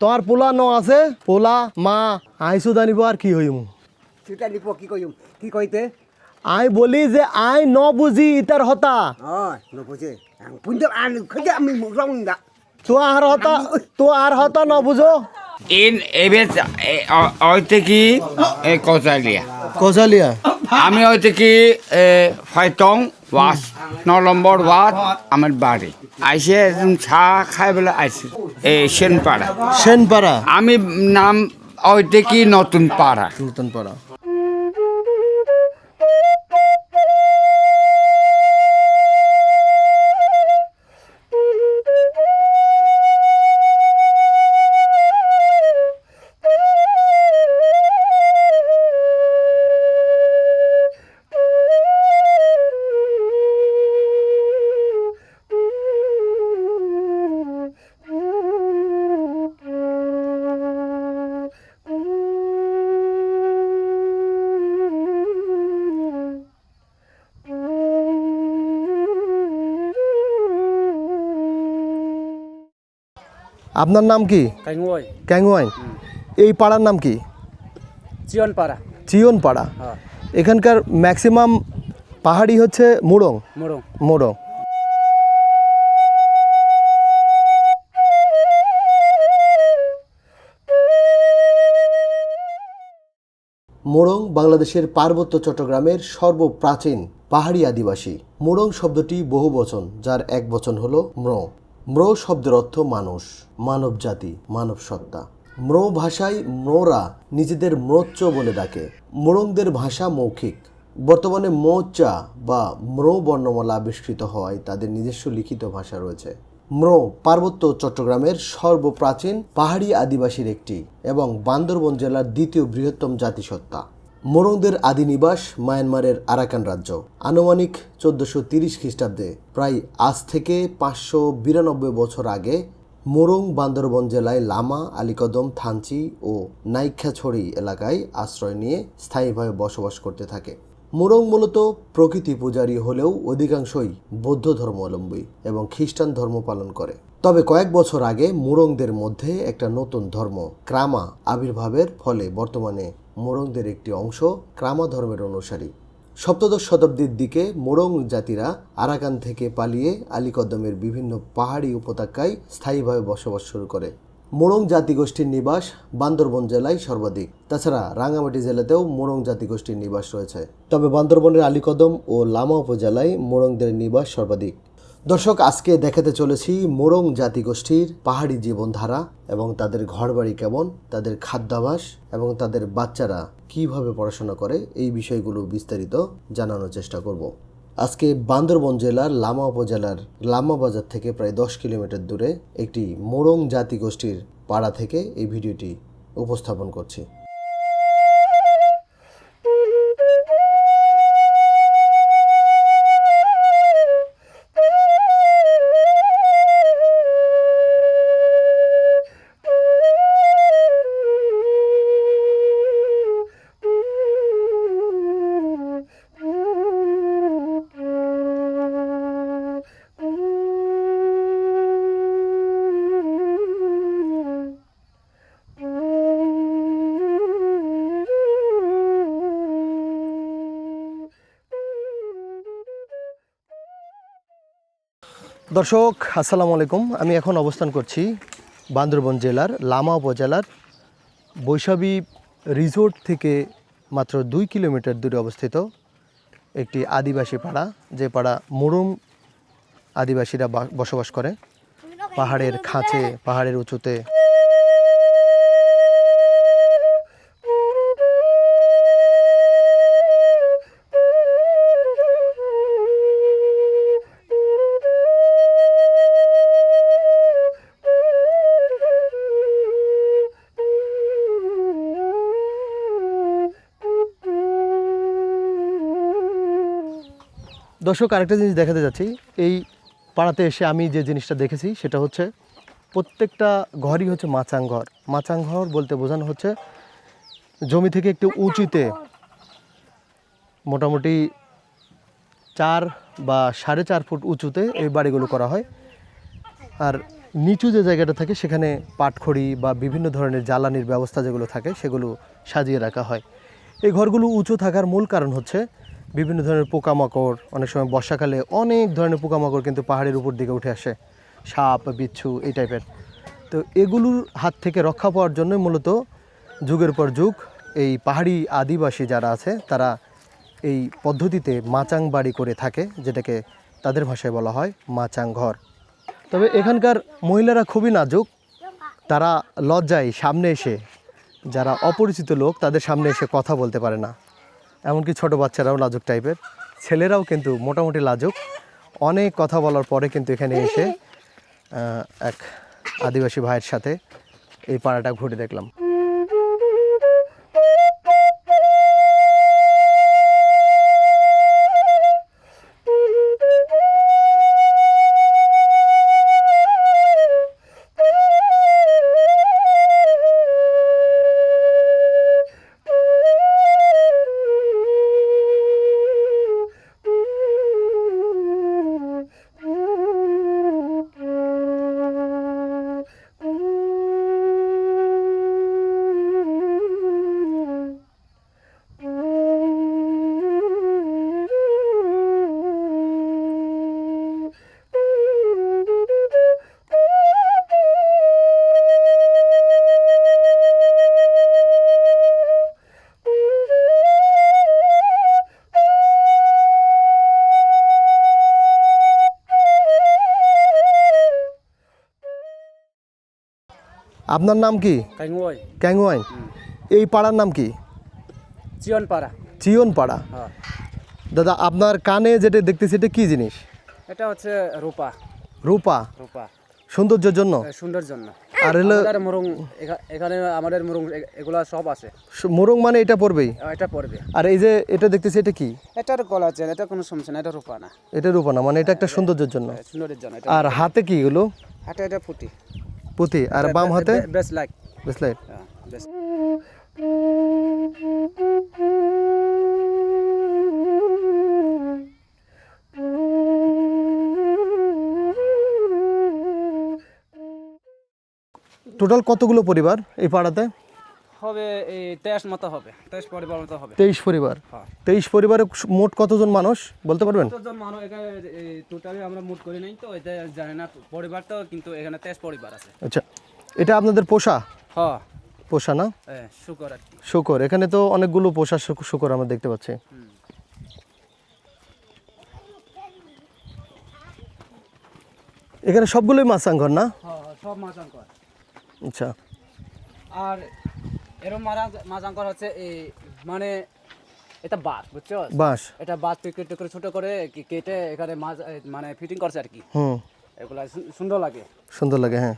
তোমার পোলা ন আছে পোলা মা আইসু জানিব আর কি হইম? কি কইম? কি কইতে? আই বলি যে আই ন বুঝি ইতার হতা। হয় নবুঝে আমি রং দা তো আর হতা তো আর হতা ন বুঝো? ইন এবে হয়তো কি এ কচালিয়া কৌশলিয়া? আমি হয়তো কি এ ফাইটং। ওয়াস ন নম্বর ওয়াশ আমার বাড়ি। আইসে একদম চা খাই বলে আইসি। এই সেনপাড়া। সেনপাড়া? আমি নাম ওইটা কি নতুন পাড়া? নতুন পাড়া। আপনার নাম কি? ক্যাংওয়াই। এই পাড়ার নাম কি? চিয়ন পাড়া চিয়ন পাড়া হ্যাঁ। এখানকার ম্যাক্সিমাম পাহাড়ি হচ্ছে মুড়ং? মোড়ং। মোড়ং। মোড়ং বাংলাদেশের পার্বত্য চট্টগ্রামের সর্বপ্রাচীন পাহাড়ি আদিবাসী। মোড়ং শব্দটি বহু বচন যার এক বচন হলো ম্র। ম্র শব্দের অর্থ মানুষ, মানব জাতি, মানব সত্তা। ম্র ভাষায় ম্ররা নিজেদের ম্রোচ্চ বলে ডাকে। মোড়ংদের ভাষা মৌখিক। বর্তমানে মোচা বা ম্র বর্ণমালা আবিষ্কৃত হওয়ায় তাদের নিজস্ব লিখিত ভাষা রয়েছে। ম্র পার্বত্য চট্টগ্রামের সর্বপ্রাচীন পাহাড়ি আদিবাসীর একটি এবং বান্দরবন জেলার দ্বিতীয় বৃহত্তম জাতিসত্তা। মোরংদের আদি নিবাস মায়ানমারের আরাকান রাজ্য। আনুমানিক চোদ্দশো তিরিশ খ্রিস্টাব্দে, প্রায় আজ থেকে পাঁচশো বিরানব্বই বছর আগে, মোরং বান্দরবন জেলায় লামা, আলিকদম, থানচি ও নাইক্ষাছড়ি এলাকায় আশ্রয় নিয়ে স্থায়ীভাবে বসবাস করতে থাকে। মোরং মূলত প্রকৃতি পূজারী হলেও অধিকাংশই বৌদ্ধ ধর্মাবলম্বী এবং খ্রিস্টান ধর্ম পালন করে। তবে কয়েক বছর আগে মুরংদের মধ্যে একটা নতুন ধর্ম, ক্রামা, আবির্ভাবের ফলে বর্তমানে মোরংদের একটি অংশ ক্রামা ধর্মের অনুসারী। সপ্তদশ শতাব্দীর দিকে মোরং জাতিরা আরাকান থেকে পালিয়ে আলীকদমের বিভিন্ন পাহাড়ি উপত্যকায় স্থায়ীভাবে বসবাস শুরু করে। মোরং জাতিগোষ্ঠীর নিবাস বান্দরবন জেলায় সর্বাধিক। তাছাড়া রাঙামাটি জেলাতেও মোরং জাতিগোষ্ঠীর নিবাস রয়েছে। তবে বান্দরবনের আলীকদম ও লামা উপজেলায় মোরংদের নিবাস সর্বাধিক। দর্শক, আজকে দেখাতে চলেছি মোরং জাতিগোষ্ঠীর পাহাড়ি জীবনধারা এবং তাদের ঘরবাড়ি কেমন, তাদের খাদ্যাভাস এবং তাদের বাচ্চারা কীভাবে পড়াশোনা করে এই বিষয়গুলো বিস্তারিত জানানোর চেষ্টা করব। আজকে বান্দরবন জেলার লামা উপজেলার লামা বাজার থেকে প্রায় দশ কিলোমিটার দূরে একটি মোরং জাতিগোষ্ঠীর পাড়া থেকে এই ভিডিওটি উপস্থাপন করছি। দর্শক, আসসালামু আলাইকুম। আমি এখন অবস্থান করছি বান্দরবন জেলার লামা উপজেলার বৈশাবী রিসোর্ট থেকে মাত্র দুই কিলোমিটার দূরে অবস্থিত একটি আদিবাসী পাড়া, যে পাড়া মরুম আদিবাসীরা বসবাস করে। পাহাড়ের খাঁচে, পাহাড়ের উঁচুতে দর্শক, আরেকটা জিনিস দেখাতে যাচ্ছি। এই পাড়াতে এসে আমি যে জিনিসটা দেখেছি, সেটা হচ্ছে প্রত্যেকটা ঘরই হচ্ছে মাচাং ঘর। মাচাং ঘর বলতে বোঝানো হচ্ছে জমি থেকে একটু উঁচুতে মোটামুটি চার বা সাড়ে চার ফুট উঁচুতে এই বাড়িগুলো করা হয়। আর নিচু যে জায়গাটা থাকে, সেখানে পাটখড়ি বা বিভিন্ন ধরনের জ্বালানির ব্যবস্থা যেগুলো থাকে, সেগুলো সাজিয়ে রাখা হয়। এই ঘরগুলো উঁচু থাকার মূল কারণ হচ্ছে বিভিন্ন ধরনের পোকামাকড়, অনেক সময় বর্ষাকালে অনেক ধরনের পোকামাকড় কিন্তু পাহাড়ের উপর দিকে উঠে আসে। সাপ, বিচ্ছু, এই টাইপের। তো এগুলোর হাত থেকে রক্ষা পাওয়ার জন্য মূলত যুগের পর যুগ এই পাহাড়ি আদিবাসী যারা আছে, তারা এই পদ্ধতিতে মাচাং বাড়ি করে থাকে, যেটাকে তাদের ভাষায় বলা হয় মাচাং ঘর। তবে এখানকার মহিলারা খুবই নাজুক। তারা লজ্জায় সামনে এসে, যারা অপরিচিত লোক, তাদের সামনে এসে কথা বলতে পারে না। এমনকি ছোট বাচ্চারাও লাজুক টাইপের। ছেলেরাও কিন্তু মোটামুটি লাজুক। অনেক কথা বলার পরে কিন্তু এখানে এসে এক আদিবাসী ভাইয়ের সাথে এই পাড়াটা ঘুরে দেখলাম। আপনার নাম কি? কাইঙ্গই ক্যাংওয়াই। এই পাড়ার নাম কি? চিয়ন পাড়া চিয়ন পাড়া হ্যাঁ। দাদা আপনার কানে যেটা দেখতেছি এটা কি জিনিস? এটা হচ্ছে রূপা। রূপা? রূপা। সৌন্দর্যের জন্য? এ, সুন্দর জন্য। আর হলো আমাদের এখানে আমাদের মুরুং এগুলা সব আছে। মোরং মানে এটা পড়বেই এটা পড়বে। আর এই যে এটা দেখতেছি এটা কি? এটার গলা চেন এটা কোনো সমস্যা না এটা রূপা না। এটা রূপা না মানে এটা একটা সৌন্দর্যের জন্য। এ, সুন্দরের জন্য আর হাতে কি এগুলো? হাতে এটা ফুটি। পুঁতি আর বাম হাতে? টোটাল কতগুলো পরিবার এই পাড়াতে? হবে এই তেইশ মতো হবে তেইশ পরিবার মতো হবে। তেইশ পরিবার? হ্যাঁ। তেইশ পরিবারে মোট কতজন মানুষ বলতে পারবেন? কতজন মানুষ এখানে টোটালি আমরা মুট করি নাই তো এটা জানি না পরিবার তো কিন্তু এখানে তেইশ পরিবার আছে। আচ্ছা এটা আপনাদের পোষা? হ্যাঁ। পোষা না? শুকর শুকর এখানে তো অনেকগুলো পোষা শুকর আমরা দেখতে পাচ্ছি। এখানে সবগুলোই মাছ মাছাঙ্গর না? হ্যাঁ হ্যাঁ, সব মাছাঙ্কর আচ্ছা। আর এরম মারা মাছাঙ্কর হচ্ছে এই মানে এটা বাস বুঝছ? বাঁশ। এটা বাস কেটে করে ছোট করে কেটে এখানে মাছ মানে ফিটিং করছে আর কি। হুম। এগুলা সুন্দর লাগে। সুন্দর লাগে হ্যাঁ।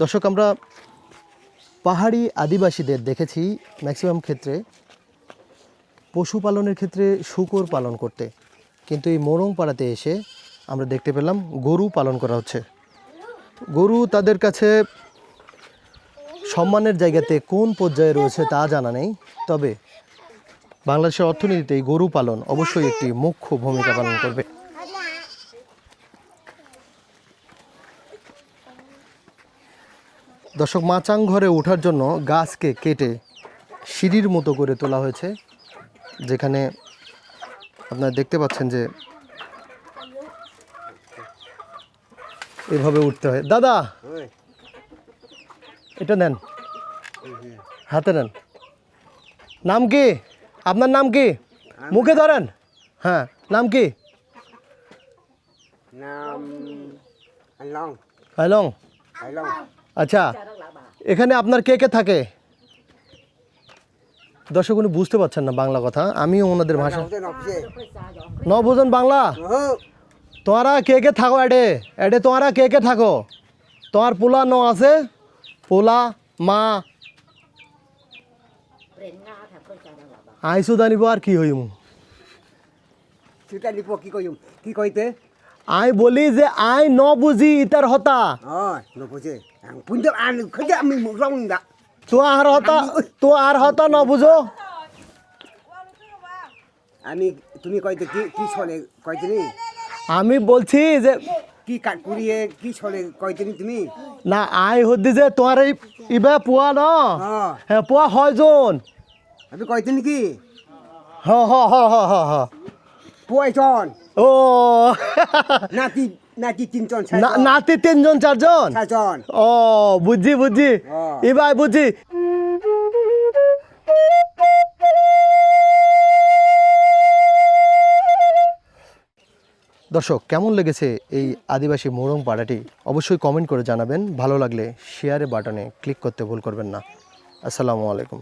দর্শক, আমরা পাহাড়ি আদিবাসীদের দেখেছি ম্যাক্সিমাম ক্ষেত্রে পশুপালনের ক্ষেত্রে শূকর পালন করতে। কিন্তু এই মোরং পাড়াতে এসে আমরা দেখতে পেলাম গরু পালন করা হচ্ছে। গরু তাদের কাছে সম্মানের জায়গাতে কোন পর্যায়ে রয়েছে তা জানা নেই। তবে বাংলাদেশের অর্থনীতিতে এই গরু পালন অবশ্যই একটি মুখ্য ভূমিকা পালন করবে। দর্শক মাচাং ঘরে ওঠার জন্য গাছকে কেটে সিঁড়ির মতো করে তোলা হয়েছে যেখানে আপনারা দেখতে পাচ্ছেন যে এভাবে উঠতে হয়। দাদা এটা নেন হাতে নেন। নাম কি? আপনার নাম কি? মুখে ধরেন। হ্যাঁ নাম কি? নাম আচ্ছা এখানে আপনার কে কে থাকে? দর্শক উনি বুঝতে পারছেন না বাংলা কথা আমিও ওনাদের ভাষা ন বোঝেন বাংলা? তোমরা কে কে থাকো এডে এডে তোমরা কে কে থাকো? তোমার পোলা ন আছে? পোলা মা। আই সুদা নিব আর কি হইম? সেটা কি কইম? কি কইতে? আই বলি যে আই ন বুঝি ইতার হতা। পুঞ্জাব আন খোঁজে আমি রং দা তো আর হতা তো আর হতা ন বুঝো আমি তুমি কইতে কি কি ছলে কইতে আমি বলছি যে কি কাট কুড়িয়ে কি ছলে কইতে তুমি না আই হদি যে তোমার এই ইবা পোৱা ন? হ্যাঁ হ্যাঁ পোৱা হয়জন আমি কইতে কি হ হ হ হ হ হ। পয়জন ও। নাতি নাতি তিনজন নাতি তিনজন চারজন? ও বুঝছি বুঝছি এবার বুঝছি দর্শক কেমন লেগেছে এই আদিবাসী মোরং পাড়াটি? অবশ্যই কমেন্ট করে জানাবেন। ভালো লাগলে শেয়ারে বাটনে ক্লিক করতে ভুল করবেন না। আসসালামু আলাইকুম।